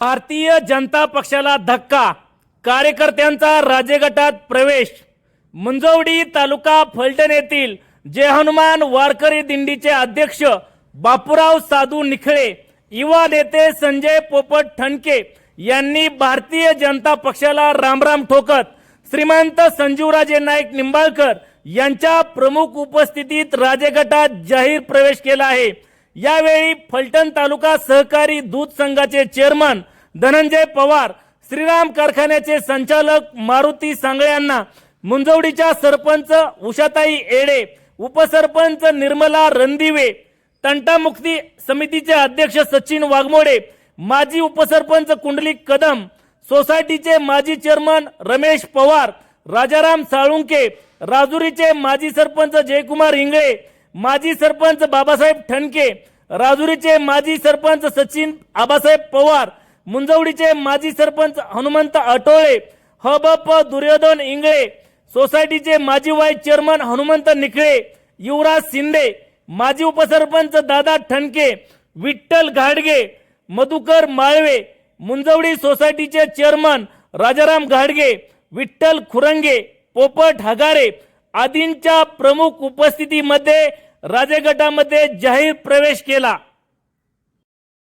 भारतीय जनता पक्षाला धक्का. कार्यकर्त्यांचा राजेगटात प्रवेश. मुंजवडी तालुका फलटण येथील जय हनुमान वारकरी दिंडीचे अध्यक्ष बापूराव साधू निखळे युवा नेते संजय पोपट ठणके यांनी भारतीय जनता पक्षाला रामराम ठोकत श्रीमंत संजीवराजे नाईक निंबाळकर यांच्या प्रमुख उपस्थितीत राजेगटात जाहीर प्रवेश केला आहे. यावेळी फलटण तालुका सहकारी दूध संघाचे चेअरमन धनंजय पवार श्रीराम कारखान्याचे संचालक मारुती सांगळे यांना मुंजवडीच्या सरपंच उषाताई एडे उपसरपंच निर्मला रणदिवे तंटामुक्ती समितीचे अध्यक्ष सचिन वाघमोडे माजी उपसरपंच कुंडली कदम सोसायटीचे माजी चेअरमन रमेश पवार राजाराम साळुंके राजुरीचे माजी सरपंच जयकुमार इंगळे माजी सरपंच बाबासाहेब ठणके राजुरीचे माजी सरपंच सचिन आबासाहेब पवार मुंजवडीचे माजी सरपंच हनुमंत अटोळे हबप दुर्योधन इंगळे सोसायटीचे माजी वाईस चेअरमन हनुमंत निखळे युवराज शिंदे माजी उपसरपंच दादा ठणके विठ्ठल घाडगे मधुकर माळवे मुंजवडी सोसायटीचे चेअरमन राजाराम घाडगे विठ्ठल खुरंगे पोपट हगारे आदींच्या प्रमुख उपस्थितीमध्ये राजेगटामध्ये जाहीर प्रवेश केला.